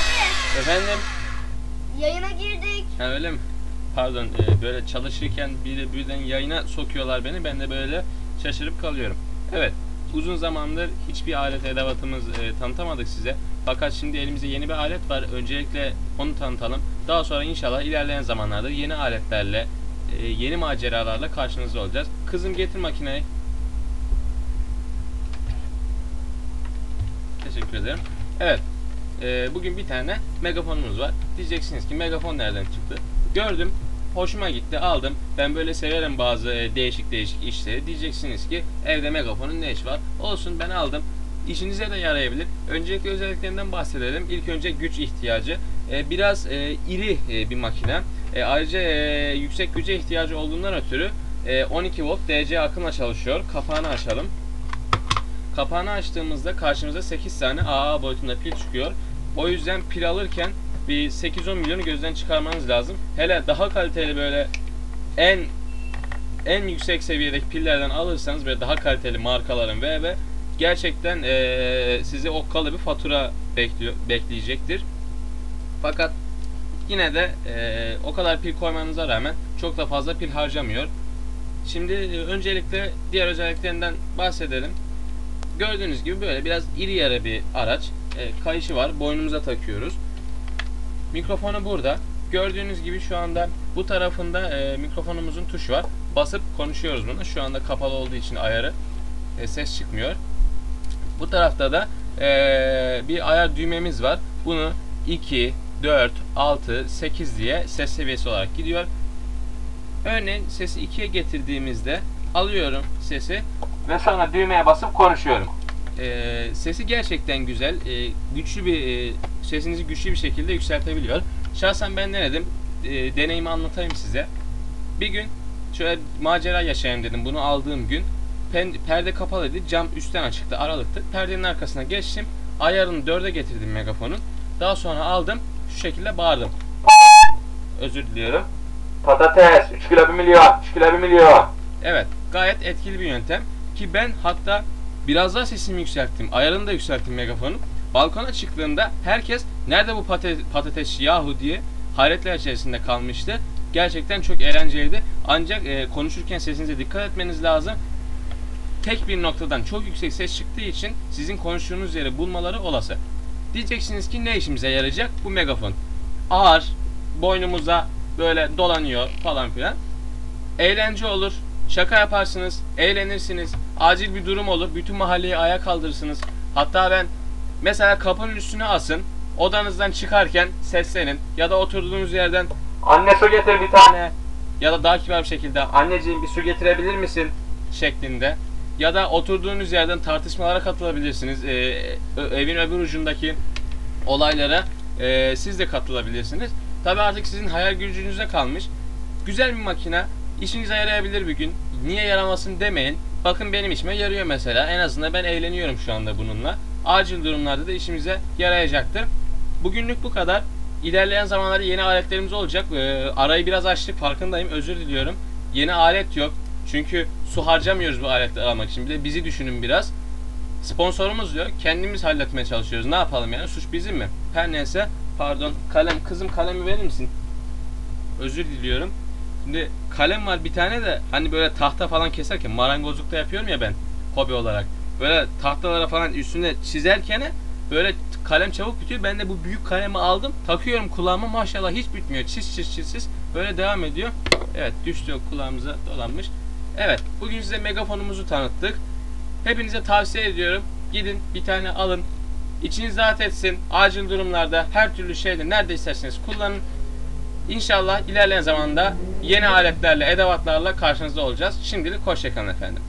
Abi Efendim? yayına girdik. Ha öyle mi? Pardon e, böyle çalışırken bir de birden yayına sokuyorlar beni. Ben de böyle şaşırıp kalıyorum. Evet. Uzun zamandır hiçbir alet edevatımız e, tanıtamadık size. Fakat şimdi elimizde yeni bir alet var. Öncelikle onu tanıtalım. Daha sonra inşallah ilerleyen zamanlarda yeni aletlerle, e, yeni maceralarla karşınızda olacağız. Kızım getir makineyi. Teşekkür ederim. Evet. E, bugün bir tane megafonumuz var. Diyeceksiniz ki megafon nereden çıktı? Gördüm. Hoşuma gitti. Aldım. Ben böyle severim bazı e, değişik değişik işleri. Diyeceksiniz ki evde megafonun ne işi var? Olsun ben aldım. İşinize de yarayabilir. Öncelikle özelliklerinden bahsedelim. İlk önce güç ihtiyacı. E, biraz e, iri e, bir makine. E, ayrıca e, yüksek güce ihtiyacı olduğundan ötürü e, 12 volt DC akımla çalışıyor. Kapağını açalım. Kapağını açtığımızda karşımıza 8 tane AA boyutunda pil çıkıyor. O yüzden pil alırken bir 8-10 milyonu gözden çıkarmanız lazım. Hele daha kaliteli böyle en en yüksek seviyedeki pillerden alırsanız ve daha kaliteli markaların ve ve gerçekten eee sizi okkalı bir fatura bekliyor bekleyecektir. Fakat yine de eee, o kadar pil koymanıza rağmen çok da fazla pil harcamıyor. Şimdi e, öncelikle diğer özelliklerinden bahsedelim. Gördüğünüz gibi böyle biraz iri yarı bir araç. E, kayışı var. Boynumuza takıyoruz. Mikrofonu burada. Gördüğünüz gibi şu anda bu tarafında e, mikrofonumuzun tuşu var. Basıp konuşuyoruz bunu. Şu anda kapalı olduğu için ayarı e, ses çıkmıyor. Bu tarafta da e, bir ayar düğmemiz var. Bunu 2, 4, 6, 8 diye ses seviyesi olarak gidiyor. Örneğin sesi 2'ye getirdiğimizde alıyorum sesi ve sonra düğmeye basıp konuşuyorum. Ee, sesi gerçekten güzel. Ee, güçlü bir e, sesinizi güçlü bir şekilde yükseltebiliyor. Şahsen ben denedim. Ee, deneyimi anlatayım size. Bir gün şöyle macera yaşayayım dedim. Bunu aldığım gün pen- perde kapalıydı. Cam üstten açıktı, aralıktı. Perdenin arkasına geçtim. Ayarını dörde getirdim megafonun. Daha sonra aldım. Şu şekilde bağırdım. Özür diliyorum. Patates 3 kilo 1 milyon 3 kilo 1 milyon. Evet, gayet etkili bir yöntem ki ben hatta biraz daha sesimi yükselttim, ayarını da yükselttim megafonun. Balkona çıktığımda herkes nerede bu patates, patates yahu diye hayretler içerisinde kalmıştı. Gerçekten çok eğlenceliydi. Ancak e, konuşurken sesinize dikkat etmeniz lazım. Tek bir noktadan çok yüksek ses çıktığı için sizin konuştuğunuz yeri bulmaları olası. Diyeceksiniz ki ne işimize yarayacak bu megafon? Ağır, boynumuza böyle dolanıyor falan filan eğlence olur. Şaka yaparsınız, eğlenirsiniz. Acil bir durum olur, bütün mahalleyi ayağa kaldırırsınız. Hatta ben mesela kapının üstüne asın, odanızdan çıkarken seslenin ya da oturduğunuz yerden Anne su getir bir tane. ne ya da daha kibar bir şekilde Anneciğim bir su getirebilir misin? şeklinde ya da oturduğunuz yerden tartışmalara katılabilirsiniz. Ee, evin öbür ucundaki olaylara e, siz de katılabilirsiniz. Tabi artık sizin hayal gücünüze kalmış. Güzel bir makine. işinize yarayabilir bir gün. Niye yaramasın demeyin. Bakın benim işime yarıyor mesela. En azından ben eğleniyorum şu anda bununla. Acil durumlarda da işimize yarayacaktır. Bugünlük bu kadar. İlerleyen zamanlarda yeni aletlerimiz olacak. Ee, arayı biraz açtık farkındayım. Özür diliyorum. Yeni alet yok. Çünkü su harcamıyoruz bu aletleri almak için. Bir de bizi düşünün biraz. Sponsorumuz yok. Kendimiz halletmeye çalışıyoruz. Ne yapalım yani? Suç bizim mi? Her neyse. Pardon. Kalem. Kızım kalemi verir misin? Özür diliyorum. Şimdi kalem var bir tane de hani böyle tahta falan keserken marangozlukta yapıyorum ya ben hobi olarak. Böyle tahtalara falan üstüne çizerken böyle kalem çabuk bitiyor. Ben de bu büyük kalemi aldım. Takıyorum kulağıma maşallah hiç bitmiyor. Çiz çiz çiz çiz. Böyle devam ediyor. Evet düştü kulağımıza dolanmış. Evet bugün size megafonumuzu tanıttık. Hepinize tavsiye ediyorum. Gidin bir tane alın. İçiniz rahat etsin. Acil durumlarda her türlü şeyde nerede isterseniz kullanın. İnşallah ilerleyen zamanda yeni aletlerle, edevatlarla karşınızda olacağız. Şimdilik hoşçakalın efendim.